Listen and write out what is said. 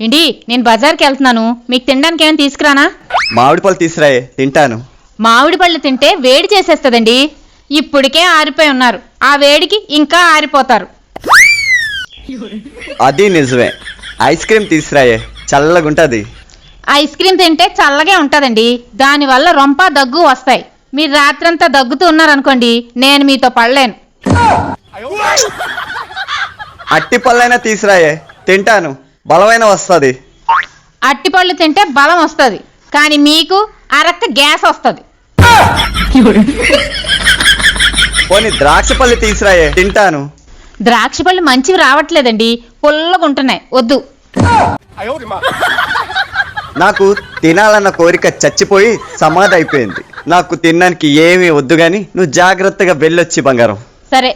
ఏంటి నేను బజార్కి వెళ్తున్నాను. మీకు తినడానికి ఏమైనా తీసుకురానా? మామిడి పళ్ళు తీసురాయే తింటాను. మామిడి పళ్ళు తింటే వేడి చేసేస్తుందండి. ఇప్పటికే ఆరిపోయి ఉన్నారు. ఆ వేడికి ఇంకా ఆరిపోతారు. అది నిజమే. ఐస్ క్రీమ్ తీసురాయే చల్లగుంటది ఐస్ క్రీమ్ తింటే చల్లగే ఉంటుందండి. దానివల్ల రొంప దగ్గు వస్తాయి. మీరు రాత్రంతా దగ్గుతూ ఉన్నారనుకోండి నేను మీతో పడలేను. అట్టి పళ్ళైనా తీసురాయే తింటాను. బలమైన వస్తుంది. అట్టిపళ్ళు తింటే బలం వస్తుంది. కానీ మీకు అరక్క గ్యాస్ వస్తుంది. పోనీ ద్రాక్ష పళ్ళు తీసురాయే తింటాను. ద్రాక్ష పళ్ళు మంచివి రావట్లేదండి. ఉంటున్నాయి. వద్దు. నాకు తినాలన్న కోరిక చచ్చిపోయి సమాధి అయిపోయింది. నాకు తినడానికి ఏమీ వద్దు గాని నువ్వు జాగ్రత్తగా వెళ్ళొచ్చి బంగారం. సరే.